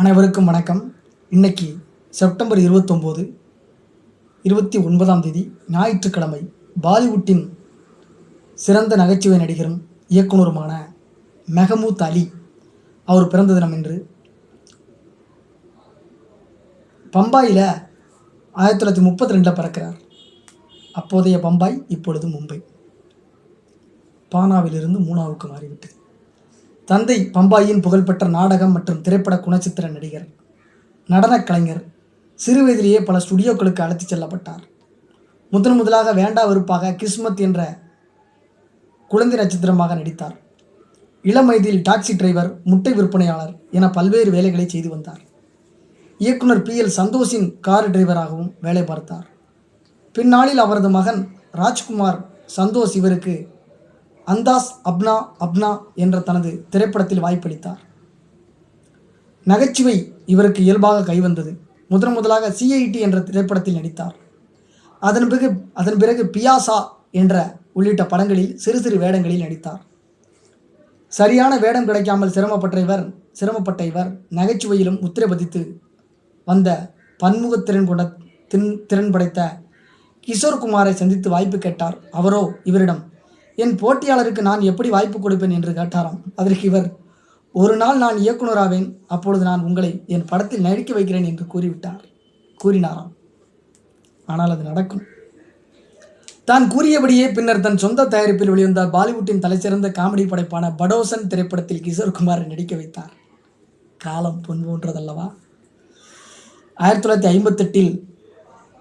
அனைவருக்கும் வணக்கம். இன்னைக்கு செப்டம்பர் இருபத்தொம்போது இருபத்தி ஒன்பதாம் தேதி ஞாயிற்றுக்கிழமை பாலிவுட்டின் சிறந்த நகைச்சுவை நடிகரும் இயக்குனருமான மெஹமூத் அலி அவர் பிறந்த தினம் என்று பம்பாயில் ஆயிரத்தி தொள்ளாயிரத்தி முப்பத்தி ரெண்டில் பிறக்கிறார். அப்போதைய பம்பாய் இப்பொழுது மும்பை. பானாவிலிருந்து மூணாவுக்கு மாறிவிட்டது. தந்தை பம்பாயின் புகழ்பெற்ற நாடகம் மற்றும் திரைப்பட குணச்சித்திர நடிகர் நடனக் கலைஞர் சிறு வயதிலேயே பல ஸ்டுடியோக்களுக்கு அழைத்துச் செல்லப்பட்டார். முதன் முதலாக வேண்டா வெறுப்பாக கிஸ்மத் என்ற குழந்தை நட்சத்திரமாக நடித்தார். இளம் வயதில் டாக்ஸி டிரைவர் முட்டை விற்பனையாளர் என பல்வேறு வேலைகளை செய்து வந்தார். இயக்குனர் பி. எல். சந்தோஷின் கார் டிரைவராகவும் வேலை பார்த்தார். பின்னாளில் அவரது மகன் ராஜ்குமார் சந்தோஷ் இவருக்கு அந்தாஸ் அப்னா அப்னா என்ற தனது திரைப்படத்தில் வாய்ப்பளித்தார். நகைச்சுவை இவருக்கு இயல்பாக கைவந்தது முதன் முதலாக சிஐடி என்ற திரைப்படத்தில் நடித்தார். அதன் பிறகு அதன் பிறகு பியாசா என்ற உள்ளிட்ட படங்களில் சிறு சிறு வேடங்களில் நடித்தார். சரியான வேடம் கிடைக்காமல் சிரமப்பட்ட இவர் சிரமப்பட்ட இவர் நகைச்சுவையிலும் முத்திரை பதித்து வந்த பன்முகத் திறன் கொண்ட தின் திறன் படைத்த கிஷோர் குமாரை சந்தித்து வாய்ப்பு கேட்டார். அவரோ இவரிடம் என் போட்டியாளருக்கு நான் எப்படி வாய்ப்பு கொடுப்பேன் என்று கேட்டாராம். அதற்கு இவர் ஒரு நாள் நான் இயக்குனராவேன் அப்பொழுது நான் உங்களை என் படத்தில் நடிக்க வைக்கிறேன் என்று கூறிவிட்டார். கூறினாராம். ஆனால் அது நடக்கும். தான் கூறியபடியே பின்னர் தன் சொந்த தயாரிப்பில் வெளிவந்த பாலிவுட்டின் தலைசிறந்த காமெடி படைப்பான படோசன் திரைப்படத்தில் கிஷோர் குமார் நடிக்க வைத்தார். காலம் பொன் போன்றதல்லவா? ஆயிரத்தி தொள்ளாயிரத்தி ஐம்பத்தெட்டில்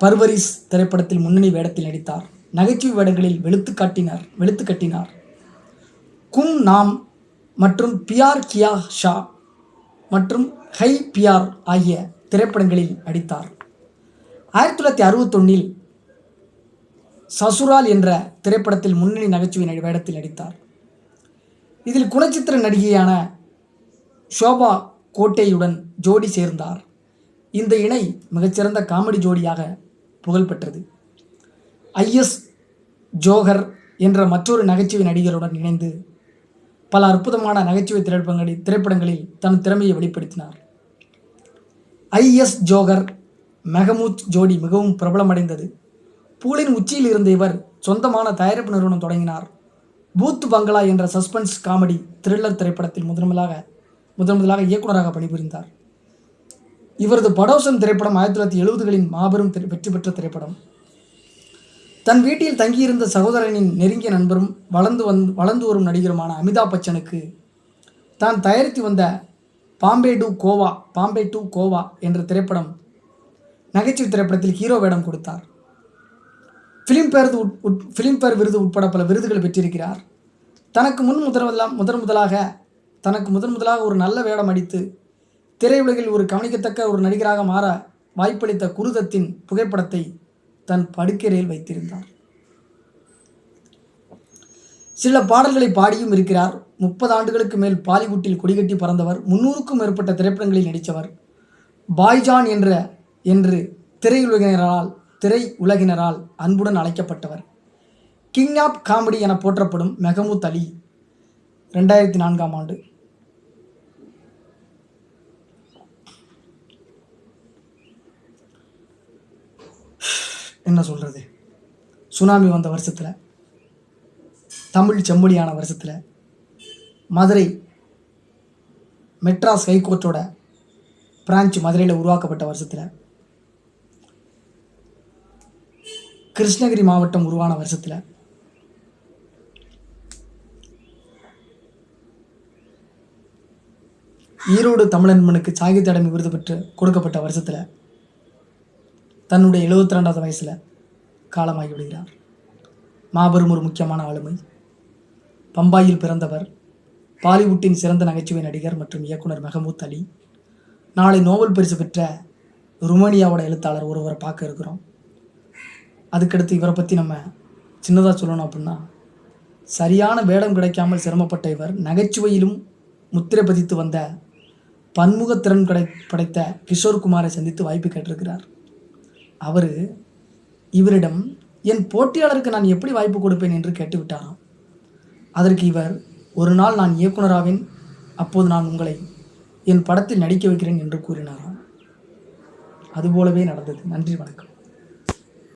பர்வரிஸ் திரைப்படத்தில் முன்னணி வேடத்தில் நடித்தார். நகைச்சுவை வேடங்களில் வெளுத்து காட்டினார் வெளுத்து கட்டினார். கும் நாம் மற்றும் பியார் கியா ஷா மற்றும் ஹை பியார் ஆகிய திரைப்படங்களில் நடித்தார். ஆயிரத்தி தொள்ளாயிரத்தி அறுபத்தொன்னில் சசுரால் என்ற திரைப்படத்தில் முன்னணி நகைச்சுவை நடி- வேடத்தில் நடித்தார். இதில் குணச்சித்திர நடிகையான ஷோபா கோட்டையுடன் ஜோடி சேர்ந்தார். இந்த இணை மிகச்சிறந்த காமெடி ஜோடியாக புகழ்பெற்றது. ஐஎஸ் ஜோகர் என்ற மற்றொரு நகைச்சுவை நடிகருடன் இணைந்து பல அற்புதமான நகைச்சுவை திரைப்படங்களில் திரைப்படங்களில் தன் திறமையை வெளிப்படுத்தினார். ஐஎஸ் ஜோகர் மெஹமூத் ஜோடி மிகவும் பிரபலமடைந்தது. பூலின் உச்சியில் இருந்த இவர் சொந்தமான தயாரிப்பு நிறுவனம் தொடங்கினார். பூத் பங்களா என்ற சஸ்பென்ஸ் காமெடி த்ரில்லர் திரைப்படத்தில் முதன்முதலாக முதன் முதலாக இயக்குனராக பணிபுரிந்தார். இவரது படோசன் திரைப்படம் ஆயிரத்தி தொள்ளாயிரத்தி எழுபதுகளின் மாபெரும் வெற்றி பெற்ற திரைப்படம். தன் வீட்டில் தங்கியிருந்த சகோதரனின் நெருங்கிய நண்பரும் வளர்ந்து வந் வளர்ந்து வரும் நடிகருமான அமிதாப் பச்சனுக்கு தான் தயாரித்து வந்த பாம்பே டு கோவா பாம்பே டு கோவா என்ற திரைப்படம் நகைச்சுவை திரைப்படத்தில் ஹீரோ வேடம் கொடுத்தார். ஃபிலிம்பேர் உட் ஃபிலிம்பேர் விருது உட்பட பல விருதுகள் பெற்றிருக்கிறார். தனக்கு முன் முதன் முதன் முதலாக தனக்கு முதன் முதலாக ஒரு நல்ல வேடம் அடித்து திரையுலகில் ஒரு கவனிக்கத்தக்க ஒரு நடிகராக மாற வாய்ப்பளித்த குருதத்தின் புகைப்படத்தை தன் படுக்கரையில் வைத்திருந்தார் சில பாடல்களை பாடியும் இருக்கிறார். முப்பது ஆண்டுகளுக்கு மேல் பாலிவுட்டில் கொடிகட்டி பறந்தவர் முன்னூறுக்கும் மேற்பட்ட திரைப்படங்களில் நடித்தவர். பாய்ஜான் என்ற என்று திரையுலகினரால் திரை உலகினரால் அன்புடன் அழைக்கப்பட்டவர். கிங் ஆப் காமெடி என போற்றப்படும் மெஹமூத் அலி ரெண்டாயிரத்தி நான்காம் ஆண்டு. என்ன சொல்கிறது சுனாமி வந்த வருஷத்தில் தமிழ் செம்மொழியான வருஷத்தில் மதுரை மெட்ராஸ் ஹைகோர்ட்டோட பிரான்ச் மதுரையில் உருவாக்கப்பட்ட வருஷத்தில் கிருஷ்ணகிரி மாவட்டம் உருவான வருஷத்தில் ஈரோடு தமிழன்பனுக்கு சாகித்ய அகாடமி விருது பெற்று கொடுக்கப்பட்ட வருஷத்தில் தன்னுடைய எழுபத்தி ரெண்டாவது வயசில் காலமாகி விடுகிறார். மாபெரும் ஒரு முக்கியமான ஆளுமை. பம்பாயில் பிறந்தவர் பாலிவுட்டின் சிறந்த நகைச்சுவை நடிகர் மற்றும் இயக்குனர் மெஹமூத் அலி. நாளை நோபல் பரிசு பெற்ற ருமேனியாவோட எழுத்தாளர் ஒருவரை பார்க்க இருக்கிறோம். அதுக்கடுத்து இவரை பற்றி நம்ம சின்னதாக சொல்லணும் அப்படின்னா சரியான வேடம் கிடைக்காமல் சிரமப்பட்ட இவர் நகைச்சுவையிலும் முத்திரை பதித்து வந்த பன்முகத்திறன் கடை படைத்த கிஷோர் குமாரை சந்தித்து வாய்ப்பு கேட்டிருக்கிறார். அவர் இவரிடம் என் போட்டியாளருக்கு நான் எப்படி வாய்ப்பு கொடுப்பேன்? என்று கேட்டுவிட்டாராம். அதற்கு இவர் ஒரு நாள் நான் இயக்குனராவேன் அப்போது நான் உங்களை என் படத்தில் நடிக்க வைக்கிறேன் என்று கூறினாராம். அதுபோலவே நடந்தது. நன்றி வணக்கம்.